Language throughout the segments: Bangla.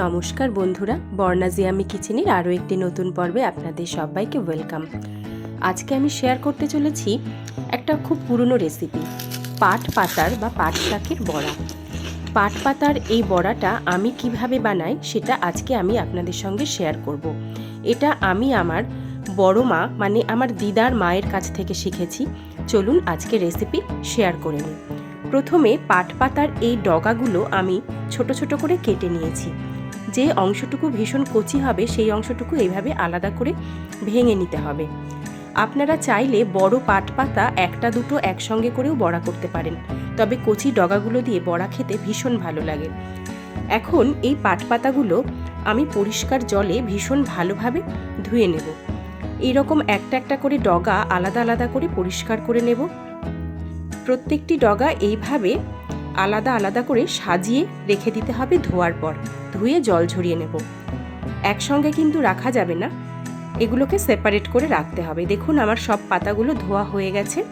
নমস্কার বন্ধুরা, বর্ণাজি আমি কিচেনের আরও একটি নতুন পর্বে আপনাদের সবাইকে ওয়েলকাম। আজকে আমি শেয়ার করতে চলেছি একটা খুব পুরনো রেসিপি, পাট পাতার বা পাট শাকের বড়া। পাট পাতার এই বড়াটা আমি কীভাবে বানাই সেটা আজকে আমি আপনাদের সঙ্গে শেয়ার করব। এটা আমি আমার বড় মা মানে আমার দিদার মায়ের কাছ থেকে শিখেছি। চলুন আজকে রেসিপি শেয়ার করে নিই। প্রথমে পাট পাতার এই ডগাগুলো আমি ছোট ছোট করে কেটে নিয়েছি। যে অংশটুকু ভীষণ কচি হবে, সেই অংশটুকু এইভাবে আলাদা করে ভেঙে নিতে হবে। আপনারা চাইলে বড় পাট পাতা একটা দুটো একসঙ্গে করেও বড়া করতে পারেন। তবে কচি ডগাগুলো দিয়ে বড়া খেতে ভীষণ ভালো লাগে। এখন এই পাট পাতাগুলো আমি পরিষ্কার জলে ভীষণ ভালোভাবে ধুয়ে নেব। এইরকম একটা একটা করে ডগা আলাদা আলাদা করে পরিষ্কার করে নেব। প্রত্যেকটি ডগা এইভাবে আলাদা আলাদা করে সাজিয়ে রেখে দিতে হবে ধোয়ার পর। ধুয়ে জল ঝরিয়ে নেব। একসঙ্গে কিন্তু রাখা যাবে না। এগুলোকে সেপারেট করে রাখতে হবে। দেখুন, আমার সব পাতাগুলো ধোয়া হয়ে গেছে।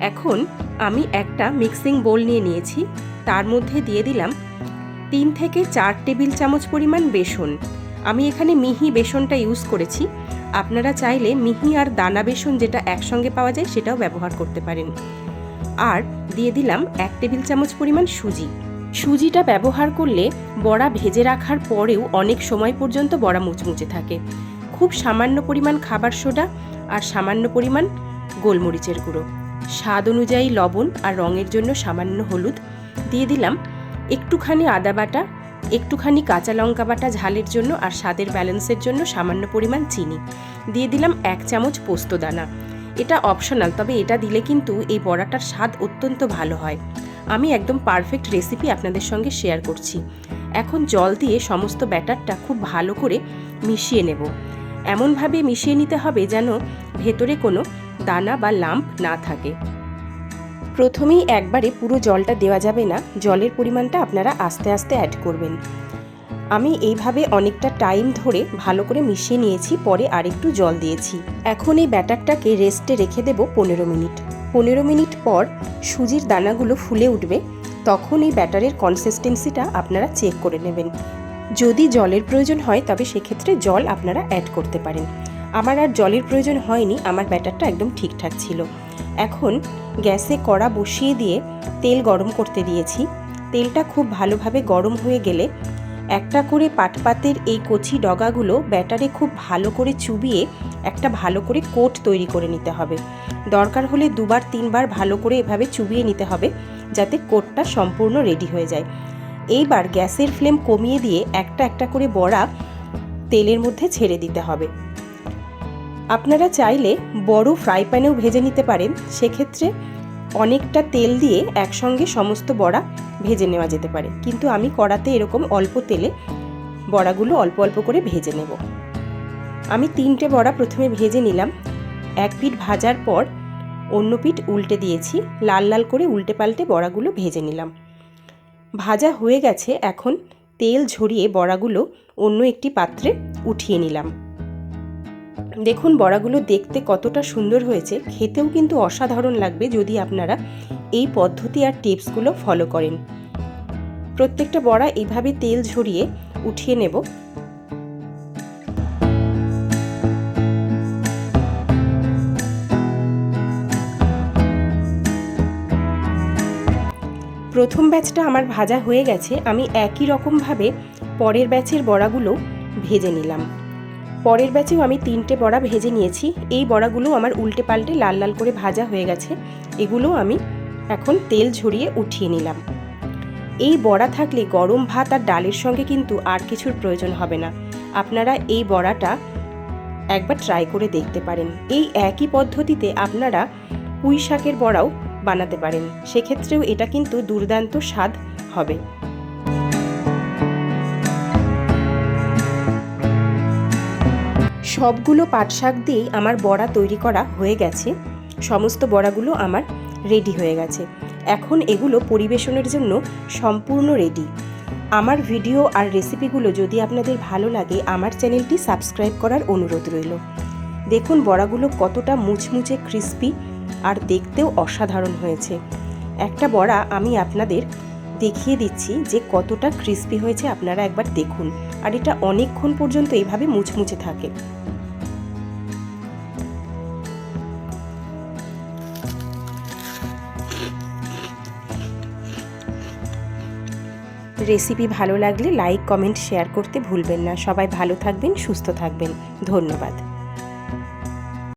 এখন আমি একটা মিক্সিং বোল নিয়ে নিয়েছি। তার মধ্যে দিয়ে দিলাম তিন থেকে চার টেবিল চামচ পরিমাণ বেসন। আমি এখানে মিহি বেসনটা ইউজ করেছি। আপনারা চাইলে মিহি আর দানা বেসন যেটা একসঙ্গে পাওয়া যায় সেটাও ব্যবহার করতে পারেন। আর দিয়ে দিলাম এক টেবিল চামচ পরিমাণ সুজি। সুজিটা ব্যবহার করলে বড়া ভেজে রাখার পরেও অনেক সময় পর্যন্ত বড়া মুচমুচে থাকে। খুব সামান্য পরিমাণ খাবার সোডা আর সামান্য পরিমাণ গোলমরিচের গুঁড়ো। স্বাদ অনুযায়ী লবণ আর রঙের জন্য সামান্য হলুদ দিয়ে দিলাম। একটুখানি আদা বাটা, একটুখানি কাঁচা লঙ্কা বাটা ঝালের জন্য আর স্বাদের ব্যালেন্সের জন্য সামান্য পরিমাণ চিনি। দিয়ে দিলাম এক চামচ পোস্ত দানা। এটা অপশনাল, তবে এটা দিলে কিন্তু এই বড়াটার স্বাদ অত্যন্ত ভালো হয়। আমি একদম পারফেক্ট রেসিপি আপনাদের সঙ্গে শেয়ার করছি। এখন জল দিয়ে সমস্ত ব্যাটারটা খুব ভালো করে মিশিয়ে নেব। এমনভাবে মিশিয়ে নিতে হবে যেন ভেতরে কোনো দানা বা লাম্প না থাকে। প্রথমেই একবারে পুরো জলটা দেওয়া যাবে না, জলের পরিমাণটা আপনারা আস্তে আস্তে অ্যাড করবেন। আমি এইভাবে অনেকটা টাইম ধরে ভালো করে মিশিয়ে নিয়েছি, পরে আরেকটু জল দিয়েছি। এখন এই ব্যাটারটাকে রেস্টে রেখে দেব পনেরো মিনিট। পনেরো মিনিট পর সুজির দানাগুলো ফুলে উঠবে, তখন এই ব্যাটারের কনসিস্টেন্সিটা আপনারা চেক করে নেবেন। যদি জলের প্রয়োজন হয়, তবে সেক্ষেত্রে জল আপনারা অ্যাড করতে পারেন। আমার আর জলের প্রয়োজন হয়নি, আমার ব্যাটারটা একদম ঠিকঠাক ছিল। এখন গ্যাসে কড়া বসিয়ে দিয়ে তেল গরম করতে দিয়েছি। তেলটা খুব ভালোভাবে গরম হয়ে গেলে একটা করে পাটপাতের এই কচি ডগাগুলো ব্যাটারে খুব ভালো করে চুবিয়ে একটা ভালো করে কোট তৈরি করে নিতে হবে। দরকার হলে দুবার, তিনবার ভালো করে এভাবে চুবিয়ে নিতে হবে যাতে কোটটা সম্পূর্ণ রেডি হয়ে যায়। এইবার গ্যাসের ফ্লেম কমিয়ে দিয়ে একটা একটা করে বড়া তেলের মধ্যে ছেড়ে দিতে হবে। আপনারা চাইলে বড় ফ্রাই প্যানেও ভেজে নিতে পারেন। সেক্ষেত্রে অনেকটা তেল দিয়ে একসঙ্গে সমস্ত বড়া ভেজে নেওয়া যেতে পারে। কিন্তু আমি কড়াতে এরকম অল্প তেলে বড়াগুলো অল্প অল্প করে ভেজে নেব। আমি তিনটে বড়া প্রথমে ভেজে নিলাম। এক পিঠ ভাজার পর অন্য পিঠ উল্টে দিয়েছি। লাল লাল করে উল্টে পাল্টে বড়াগুলো ভেজে নিলাম। ভাজা হয়ে গেছে। এখন তেল ঝরিয়ে বড়াগুলো অন্য একটি পাত্রে উঠিয়ে নিলাম। দেখুন, বড়াগুলো দেখতে কতটা সুন্দর হয়েছে। খেতেও কিন্তু অসাধারণ লাগবে যদি আপনারা এই পদ্ধতি আর টিপসগুলো ফলো করেন। প্রত্যেকটা বড়া এইভাবে তেল ঝরিয়ে উঠিয়ে নেব। প্রথম ব্যাচটা আমার ভাজা হয়ে গেছে। আমি একই রকমভাবে পরের ব্যাচের বড়াগুলো ভেজে নিলাম। পরের ব্যাচেও আমি তিনটে বড়া ভেজে নিয়েছি। এই বড়াগুলো আমার উল্টে পাল্টে লাল লাল করে ভাজা হয়ে গেছে। এগুলো আমি এখন তেল ঝরিয়ে উঠিয়ে নিলাম। এই বড়া থাকলে গরম ভাত আর ডালের সঙ্গে কিন্তু আর কিছুর প্রয়োজন হবে না। আপনারা এই বড়াটা একবার ট্রাই করে দেখতে পারেন। এই একই পদ্ধতিতে আপনারা পুঁই শাকের বড়াও বানাতে পারেন। সেক্ষেত্রেও এটা কিন্তু দুর্দান্ত স্বাদ হবে। সবগুলো পাট শাক দিয়েই আমার বড়া তৈরি করা হয়ে গেছে। সমস্ত বড়াগুলো আমার রেডি হয়ে গেছে। এখন এগুলো পরিবেশনের জন্য সম্পূর্ণ রেডি আমার ভিডিও আর রেসিপিগুলো যদি আপনাদের ভালো লাগে, আমার চ্যানেলটি সাবস্ক্রাইব করার অনুরোধ রইল। দেখুন বড়াগুলো কতটা মুচমুচে ক্রিস্পি আর দেখতেও অসাধারণ হয়েছে। একটা বড়া আমি আপনাদের দেখিয়ে দিচ্ছি যে কতটা ক্রিস্পি হয়েছে, আপনারা একবার দেখুন। আর এটা অনেকক্ষণ পর্যন্ত এইভাবে মুচমুচে থাকে। রেসিপি ভালো লাগলে লাইক কমেন্ট শেয়ার করতে ভুলবেন না। সবাই ভালো থাকবেন, সুস্থ থাকবেন। ধন্যবাদ।